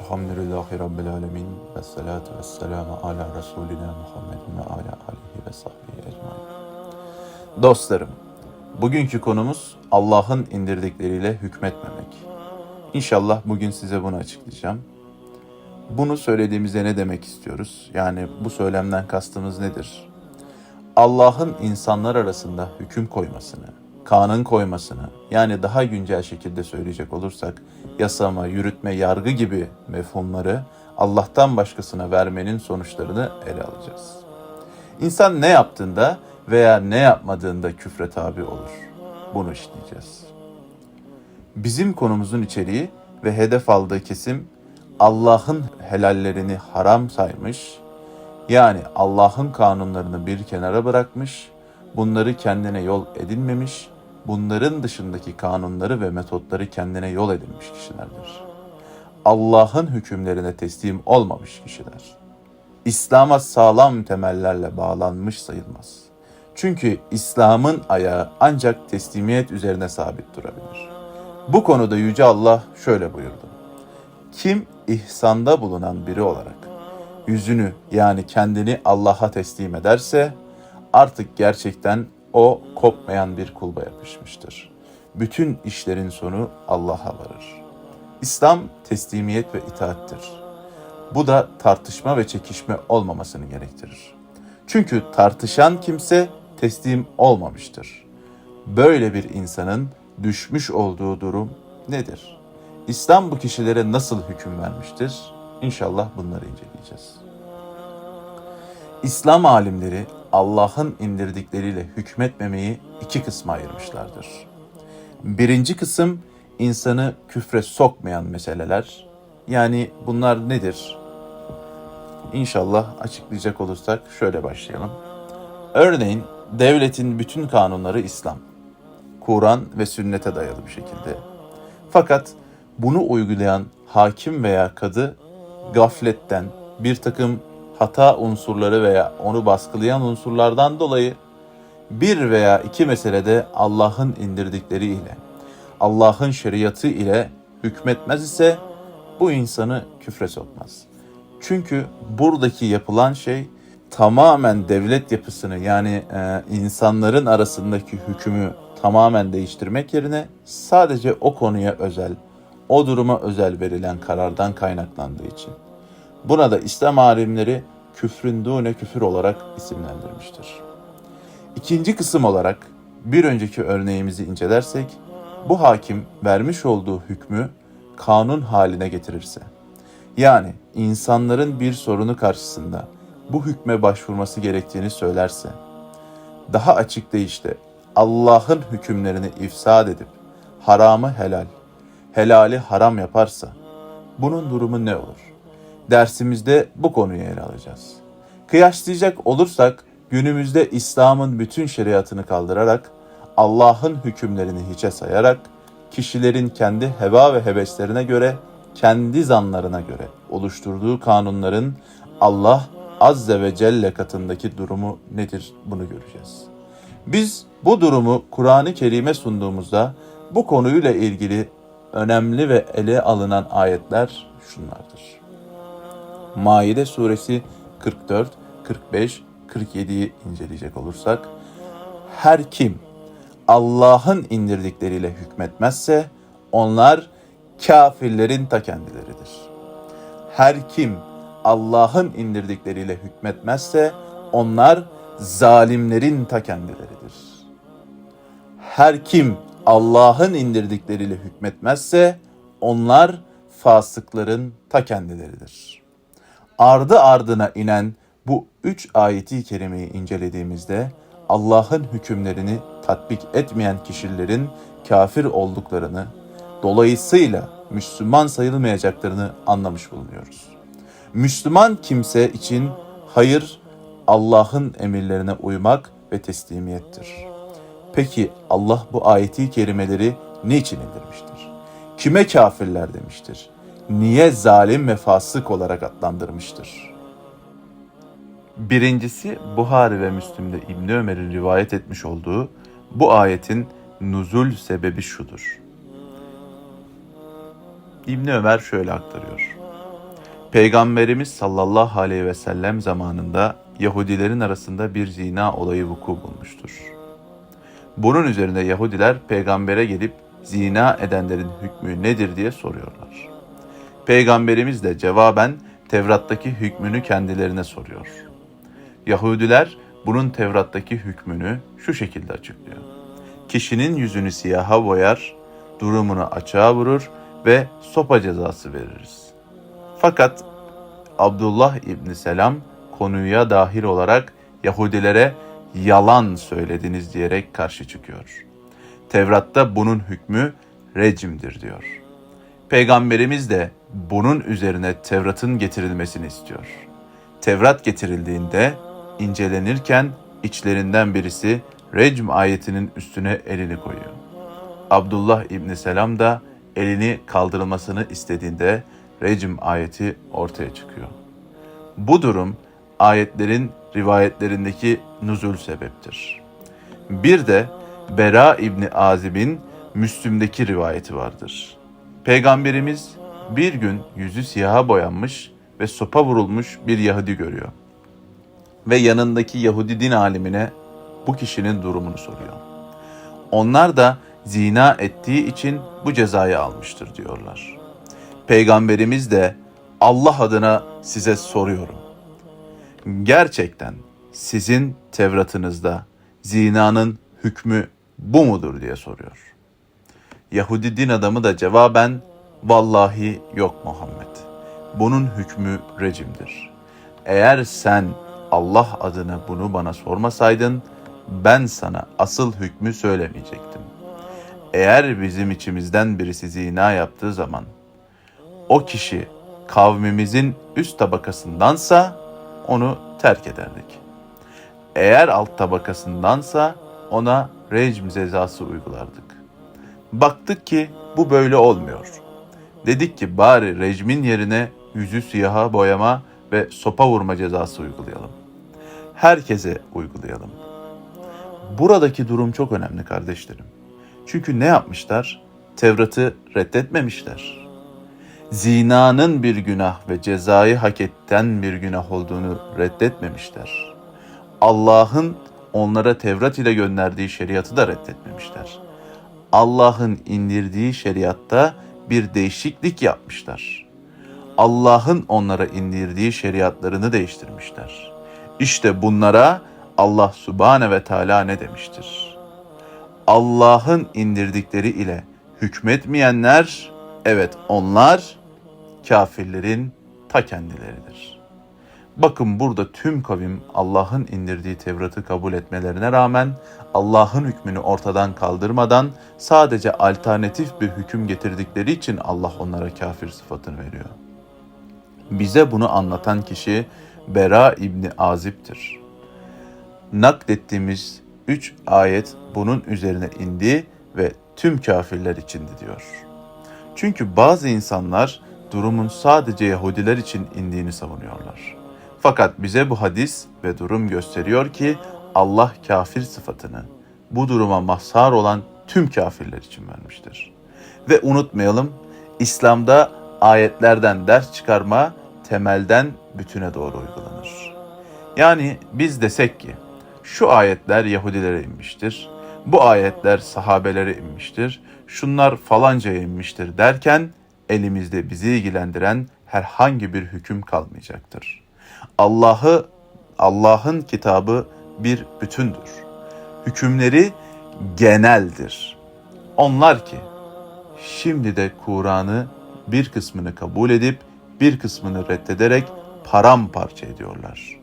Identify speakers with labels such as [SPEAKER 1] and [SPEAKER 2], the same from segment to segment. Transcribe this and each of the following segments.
[SPEAKER 1] Elhamdülillahi Rabbil Alemin ve salatu ve selamu ala Resulina Muhammedin ve ala alihi ve sahbihi ecmain. Dostlarım, bugünkü konumuz Allah'ın indirdikleriyle hükmetmemek. İnşallah bugün size bunu açıklayacağım. Bunu söylediğimizde ne demek istiyoruz? Yani bu söylemden kastımız nedir? Allah'ın insanlar arasında hüküm koymasını, kanun koymasını, yani daha güncel şekilde söyleyecek olursak, yasama, yürütme, yargı gibi mefhumları Allah'tan başkasına vermenin sonuçlarını ele alacağız. İnsan ne yaptığında veya ne yapmadığında küfre tabi olur. Bunu işleyeceğiz. Bizim konumuzun içeriği ve hedef aldığı kesim Allah'ın helallerini haram saymış, yani Allah'ın kanunlarını bir kenara bırakmış, bunları kendine yol edinmemiş, bunların dışındaki kanunları ve metotları kendine yol edinmiş kişilerdir. Allah'ın hükümlerine teslim olmamış kişiler. İslam'a sağlam temellerle bağlanmış sayılmaz. Çünkü İslam'ın ayağı ancak teslimiyet üzerine sabit durabilir. Bu konuda Yüce Allah şöyle buyurdu. Kim ihsanda bulunan biri olarak yüzünü yani kendini Allah'a teslim ederse artık gerçekten o kopmayan bir kulba yapışmıştır. Bütün işlerin sonu Allah'a varır. İslam teslimiyet ve itaattir. Bu da tartışma ve çekişme olmamasını gerektirir. Çünkü tartışan kimse teslim olmamıştır. Böyle bir insanın düşmüş olduğu durum nedir? İslam bu kişilere nasıl hüküm vermiştir? İnşallah bunları inceleyeceğiz. İslam alimleri Allah'ın indirdikleriyle hükmetmemeyi iki kısma ayırmışlardır. Birinci kısım insanı küfre sokmayan meseleler. Yani bunlar nedir? İnşallah açıklayacak olursak şöyle başlayalım. Örneğin devletin bütün kanunları İslam, Kur'an ve sünnete dayalı bir şekilde. Fakat bunu uygulayan hakim veya kadı gafletten bir takım hata unsurları veya onu baskılayan unsurlardan dolayı bir veya iki meselede Allah'ın indirdikleri ile Allah'ın şeriatı ile hükmetmez ise bu insanı küfre sokmaz. Çünkü buradaki yapılan şey tamamen devlet yapısını yani e, insanların arasındaki hükmü tamamen değiştirmek yerine sadece o konuya özel, o duruma özel verilen karardan kaynaklandığı için. Buna da İslam alimleri küfrün dune küfür olarak isimlendirmiştir. İkinci kısım olarak bir önceki örneğimizi incelersek, bu hakim vermiş olduğu hükmü kanun haline getirirse, yani insanların bir sorunu karşısında bu hükme başvurması gerektiğini söylerse, daha açık deyişle Allah'ın hükümlerini ifsad edip haramı helal, helali haram yaparsa bunun durumu ne olur? Dersimizde bu konuyu ele alacağız. Kıyaslayacak olursak günümüzde İslam'ın bütün şeriatını kaldırarak Allah'ın hükümlerini hiçe sayarak kişilerin kendi heva ve heveslerine göre, kendi zanlarına göre oluşturduğu kanunların Allah Azze ve Celle katındaki durumu nedir bunu göreceğiz. Biz bu durumu Kur'an-ı Kerim'e sunduğumuzda bu konuyla ilgili önemli ve ele alınan ayetler şunlardır. Maide suresi 44, 45, 47'yi inceleyecek olursak her kim Allah'ın indirdikleriyle hükmetmezse onlar kafirlerin ta kendileridir. Her kim Allah'ın indirdikleriyle hükmetmezse onlar zalimlerin ta kendileridir. Her kim Allah'ın indirdikleriyle hükmetmezse onlar fasıkların ta kendileridir. Ardı ardına inen bu üç ayeti kerimeyi incelediğimizde Allah'ın hükümlerini tatbik etmeyen kişilerin kafir olduklarını, dolayısıyla Müslüman sayılmayacaklarını anlamış bulunuyoruz. Müslüman kimse için hayır Allah'ın emirlerine uymak ve teslimiyettir. Peki Allah bu ayeti kerimeleri niçin indirmiştir? Kime kafirler demiştir? Niye zalim ve fasık olarak adlandırmıştır? Birincisi Buhari ve Müslim'de İbni Ömer'in rivayet etmiş olduğu bu ayetin nuzul sebebi şudur. İbni Ömer şöyle aktarıyor. Peygamberimiz sallallahu aleyhi ve sellem zamanında Yahudilerin arasında bir zina olayı vuku bulmuştur. Bunun üzerine Yahudiler peygambere gelip zina edenlerin hükmü nedir diye soruyorlar. Peygamberimiz de cevaben Tevrat'taki hükmünü kendilerine soruyor. Yahudiler bunun Tevrat'taki hükmünü şu şekilde açıklıyor. Kişinin yüzünü siyaha boyar, durumunu açığa vurur ve sopa cezası veririz. Fakat Abdullah İbni Selam konuya dahil olarak Yahudilere yalan söylediniz diyerek karşı çıkıyor. Tevrat'ta bunun hükmü rejimdir diyor. Peygamberimiz de bunun üzerine Tevrat'ın getirilmesini istiyor. Tevrat getirildiğinde incelenirken içlerinden birisi recm ayetinin üstüne elini koyuyor. Abdullah İbni Selam da elini kaldırılmasını istediğinde recm ayeti ortaya çıkıyor. Bu durum ayetlerin rivayetlerindeki nuzul sebeptir. Bir de Bera İbni Azib'in Müslüm'deki rivayeti vardır. Peygamberimiz bir gün yüzü siyaha boyanmış ve sopa vurulmuş bir Yahudi görüyor. Ve yanındaki Yahudi din alimine bu kişinin durumunu soruyor. Onlar da zina ettiği için bu cezayı almıştır diyorlar. Peygamberimiz de Allah adına size soruyorum. Gerçekten sizin Tevratınızda zinanın hükmü bu mudur diye soruyor. Yahudi din adamı da cevaben vallahi yok Muhammed. Bunun hükmü rejimdir. Eğer sen Allah adına bunu bana sormasaydın ben sana asıl hükmü söylemeyecektim. Eğer bizim içimizden birisi zina yaptığı zaman o kişi kavmimizin üst tabakasındansa onu terk ederdik. Eğer alt tabakasındansa ona rejim cezası uygulardık. Baktık ki bu böyle olmuyor. Dedik ki bari rejmin yerine yüzü siyaha boyama ve sopa vurma cezası uygulayalım. Herkese uygulayalım. Buradaki durum çok önemli kardeşlerim. Çünkü ne yapmışlar? Tevrat'ı reddetmemişler. Zinanın bir günah ve cezayı hak etten bir günah olduğunu reddetmemişler. Allah'ın onlara Tevrat ile gönderdiği şeriatı da reddetmemişler. Allah'ın indirdiği şeriatta bir değişiklik yapmışlar. Allah'ın onlara indirdiği şeriatlarını değiştirmişler. İşte bunlara Allah Subhane ve Teala ne demiştir? Allah'ın indirdikleri ile hükmetmeyenler, evet onlar kafirlerin ta kendileridir. Bakın burada tüm kavim Allah'ın indirdiği Tevrat'ı kabul etmelerine rağmen Allah'ın hükmünü ortadan kaldırmadan sadece alternatif bir hüküm getirdikleri için Allah onlara kafir sıfatını veriyor. Bize bunu anlatan kişi Bera İbni Azib'tir. Naklettiğimiz üç ayet bunun üzerine indi ve tüm kafirler içindi diyor. Çünkü bazı insanlar durumun sadece Yahudiler için indiğini savunuyorlar. Fakat bize bu hadis ve durum gösteriyor ki Allah kafir sıfatını bu duruma mazhar olan tüm kafirler için vermiştir. Ve unutmayalım İslam'da ayetlerden ders çıkarma temelden bütüne doğru uygulanır. Yani biz desek ki şu ayetler Yahudilere inmiştir, bu ayetler sahabelere inmiştir, şunlar falancaya inmiştir derken elimizde bizi ilgilendiren herhangi bir hüküm kalmayacaktır. Allah'ı Allah'ın kitabı bir bütündür. Hükümleri geneldir. Onlar ki şimdi de Kur'an'ı bir kısmını kabul edip bir kısmını reddederek paramparça ediyorlar.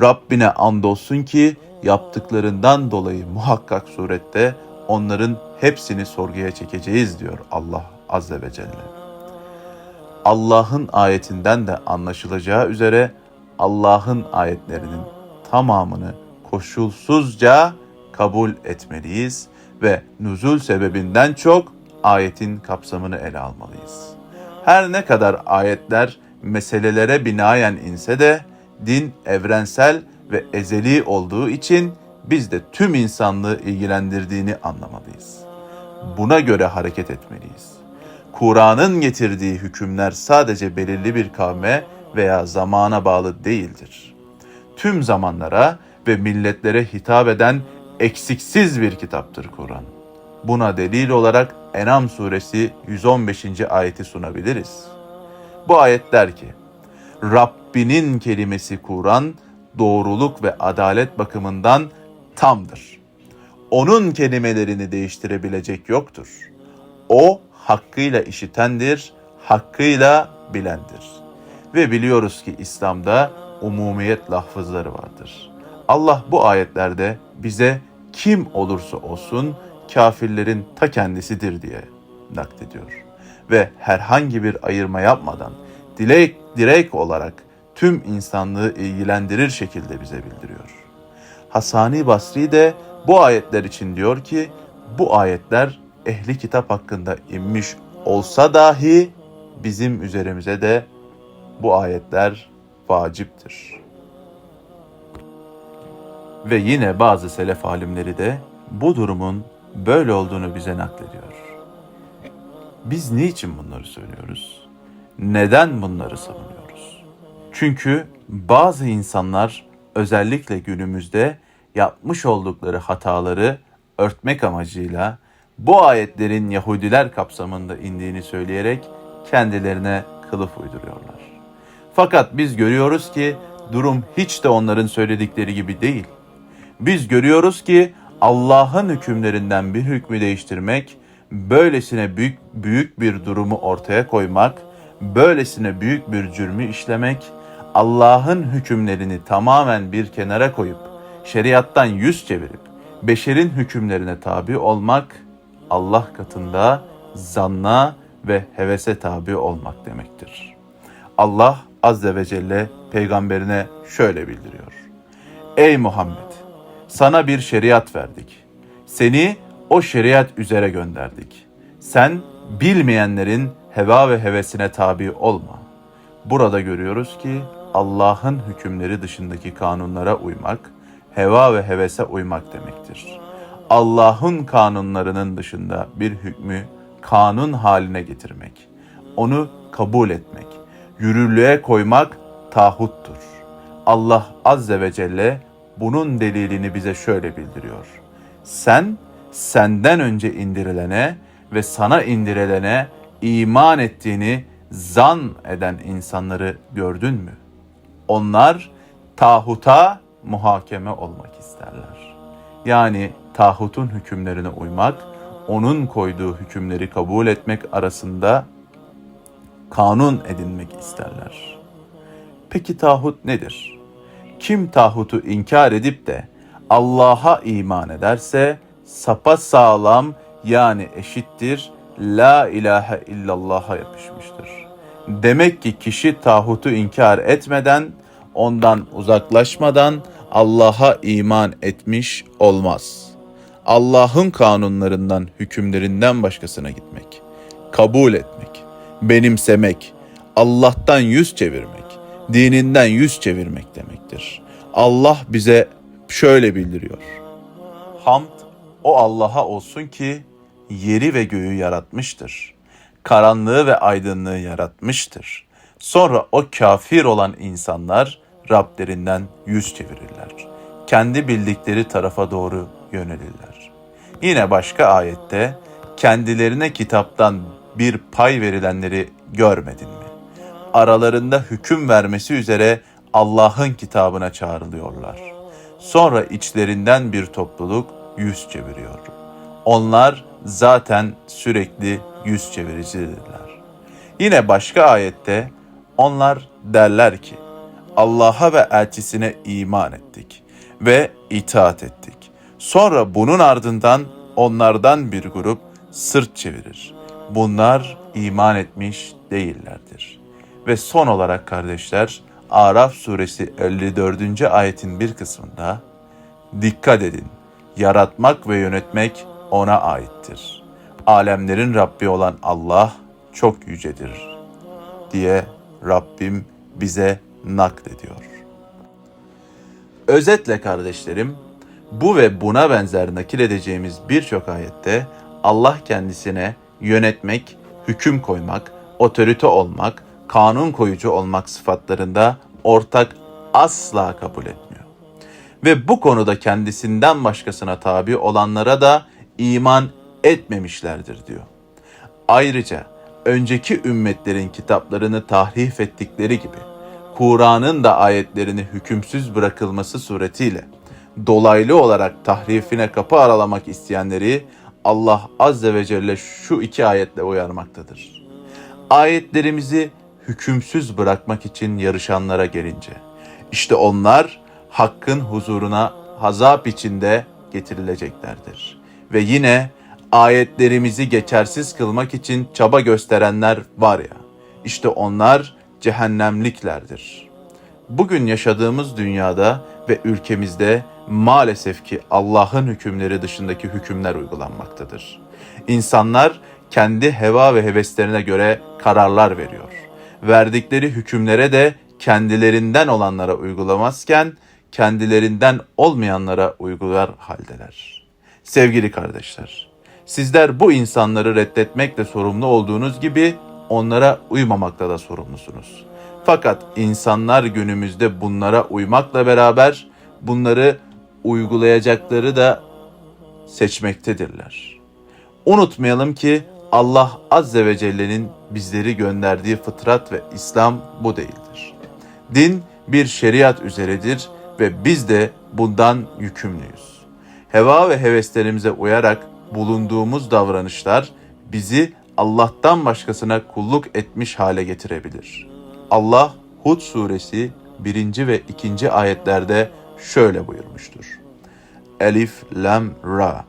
[SPEAKER 1] Rabbine andolsun ki yaptıklarından dolayı muhakkak surette onların hepsini sorguya çekeceğiz diyor Allah Azze ve Celle. Allah'ın ayetinden de anlaşılacağı üzere Allah'ın ayetlerinin tamamını koşulsuzca kabul etmeliyiz ve nüzul sebebinden çok ayetin kapsamını ele almalıyız. Her ne kadar ayetler meselelere binaen inse de din evrensel ve ezeli olduğu için biz de tüm insanlığı ilgilendirdiğini anlamalıyız. Buna göre hareket etmeliyiz. Kur'an'ın getirdiği hükümler sadece belirli bir kavme veya zamana bağlı değildir. Tüm zamanlara ve milletlere hitap eden eksiksiz bir kitaptır Kur'an. Buna delil olarak En'am suresi 115. ayeti sunabiliriz. Bu ayet der ki, Rabbinin kelimesi Kur'an doğruluk ve adalet bakımından tamdır. Onun kelimelerini değiştirebilecek yoktur. O hakkıyla işitendir, hakkıyla bilendir. Ve biliyoruz ki İslam'da umumiyet lafızları vardır. Allah bu ayetlerde bize kim olursa olsun kafirlerin ta kendisidir diye naklediyor. Ve herhangi bir ayırma yapmadan direkt, direkt olarak tüm insanlığı ilgilendirir şekilde bize bildiriyor. Hasani Basri de bu ayetler için diyor ki bu ayetler ehli kitap hakkında inmiş olsa dahi bizim üzerimize de bu ayetler vaciptir. Ve yine bazı selef alimleri de bu durumun böyle olduğunu bize naklediyor. Biz niçin bunları söylüyoruz? Neden bunları savunuyoruz? Çünkü bazı insanlar özellikle günümüzde yapmış oldukları hataları örtmek amacıyla bu ayetlerin Yahudiler kapsamında indiğini söyleyerek kendilerine kılıf uyduruyorlar. Fakat biz görüyoruz ki durum hiç de onların söyledikleri gibi değil. Biz görüyoruz ki Allah'ın hükümlerinden bir hükmü değiştirmek, böylesine büyük büyük bir durumu ortaya koymak, böylesine büyük bir cürmü işlemek, Allah'ın hükümlerini tamamen bir kenara koyup şeriattan yüz çevirip beşerin hükümlerine tabi olmak Allah katında zanna ve hevese tabi olmak demektir. Allah azze ve celle peygamberine şöyle bildiriyor. Ey Muhammed! Sana bir şeriat verdik. Seni o şeriat üzere gönderdik. Sen bilmeyenlerin heva ve hevesine tabi olma. Burada görüyoruz ki Allah'ın hükümleri dışındaki kanunlara uymak, heva ve hevese uymak demektir. Allah'ın kanunlarının dışında bir hükmü kanun haline getirmek, onu kabul etmek, yürürlüğe koymak tağuttur. Allah azze ve celle bunun delilini bize şöyle bildiriyor. Sen senden önce indirilene ve sana indirilene iman ettiğini zan eden insanları gördün mü? Onlar tağuta muhakeme olmak isterler. Yani tağutun hükümlerine uymak, onun koyduğu hükümleri kabul etmek arasında kanun edinmek isterler. Peki tağut nedir? Kim tağutu inkar edip de Allah'a iman ederse sapa sağlam yani eşittir la ilahe illallah'a yapışmıştır. Demek ki kişi tağutu inkar etmeden, ondan uzaklaşmadan Allah'a iman etmiş olmaz. Allah'ın kanunlarından, hükümlerinden başkasına gitmek, kabul etmek, benimsemek, Allah'tan yüz çevirmek, dininden yüz çevirmek demektir. Allah bize şöyle bildiriyor. Hamd o Allah'a olsun ki yeri ve göğü yaratmıştır. Karanlığı ve aydınlığı yaratmıştır. Sonra o kafir olan insanlar Rablerinden yüz çevirirler. Kendi bildikleri tarafa doğru yönelirler. Yine başka ayette kendilerine kitaptan bir pay verilenleri görmedin mi? Aralarında hüküm vermesi üzere Allah'ın kitabına çağrılıyorlar. Sonra içlerinden bir topluluk yüz çeviriyor. Onlar zaten sürekli yüz çeviricidirler. Yine başka ayette onlar derler ki Allah'a ve elçisine iman ettik ve itaat ettik. Sonra bunun ardından onlardan bir grup sırt çevirir. Bunlar iman etmiş değillerdir. Ve son olarak kardeşler Araf suresi 54. ayetin bir kısmında dikkat edin yaratmak ve yönetmek ona aittir. Alemlerin Rabbi olan Allah çok yücedir diye Rabbim bize naklediyor. Özetle kardeşlerim, bu ve buna benzer nakil edeceğimiz birçok ayette Allah kendisine yönetmek, hüküm koymak, otorite olmak, kanun koyucu olmak sıfatlarında ortak asla kabul etmiyor. Ve bu konuda kendisinden başkasına tabi olanlara da iman etmemişlerdir diyor. Ayrıca önceki ümmetlerin kitaplarını tahrif ettikleri gibi Kur'an'ın da ayetlerini hükümsüz bırakılması suretiyle dolaylı olarak tahrifine kapı aralamak isteyenleri Allah Azze ve Celle şu iki ayetle uyarmaktadır. Ayetlerimizi hükümsüz bırakmak için yarışanlara gelince, işte onlar hakkın huzuruna hazap içinde getirileceklerdir. Ve yine ayetlerimizi geçersiz kılmak için çaba gösterenler var ya, işte onlar cehennemliklerdir. Bugün yaşadığımız dünyada ve ülkemizde maalesef ki Allah'ın hükümleri dışındaki hükümler uygulanmaktadır. İnsanlar kendi heva ve heveslerine göre kararlar veriyor. Verdikleri hükümlere de kendilerinden olanlara uygulamazken kendilerinden olmayanlara uygular haldeler. Sevgili kardeşler, sizler bu insanları reddetmekle sorumlu olduğunuz gibi onlara uymamakla da sorumlusunuz. Fakat insanlar günümüzde bunlara uymakla beraber bunları uygulayacakları da seçmektedirler. Unutmayalım ki Allah Azze ve Celle'nin bizleri gönderdiği fıtrat ve İslam bu değildir. Din bir şeriat üzeredir ve biz de bundan yükümlüyüz. Heva ve heveslerimize uyarak bulunduğumuz davranışlar bizi Allah'tan başkasına kulluk etmiş hale getirebilir. Allah Hud suresi 1. ve 2. ayetlerde şöyle buyurmuştur. Elif, Lam, Ra.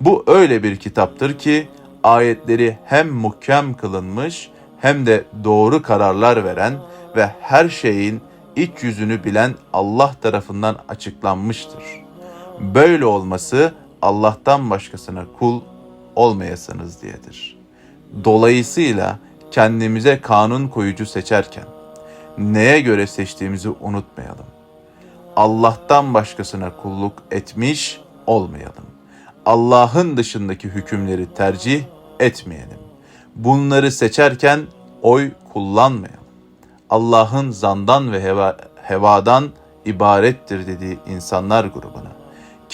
[SPEAKER 1] Bu öyle bir kitaptır ki ayetleri hem muhkem kılınmış hem de doğru kararlar veren ve her şeyin iç yüzünü bilen Allah tarafından açıklanmıştır. Böyle olması Allah'tan başkasına kul olmayasınız diyedir. Dolayısıyla kendimize kanun koyucu seçerken neye göre seçtiğimizi unutmayalım. Allah'tan başkasına kulluk etmiş olmayalım. Allah'ın dışındaki hükümleri tercih etmeyelim. Bunları seçerken oy kullanmayalım. Allah'ın zandan ve heva, hevadan ibarettir dediği insanlar grubuna,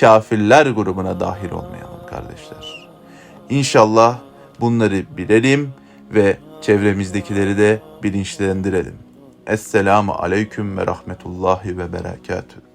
[SPEAKER 1] kafirler grubuna dahil olmayalım kardeşler. İnşallah bunları bilelim ve çevremizdekileri de bilinçlendirelim. Esselamu aleyküm ve rahmetullahi ve berekatühü.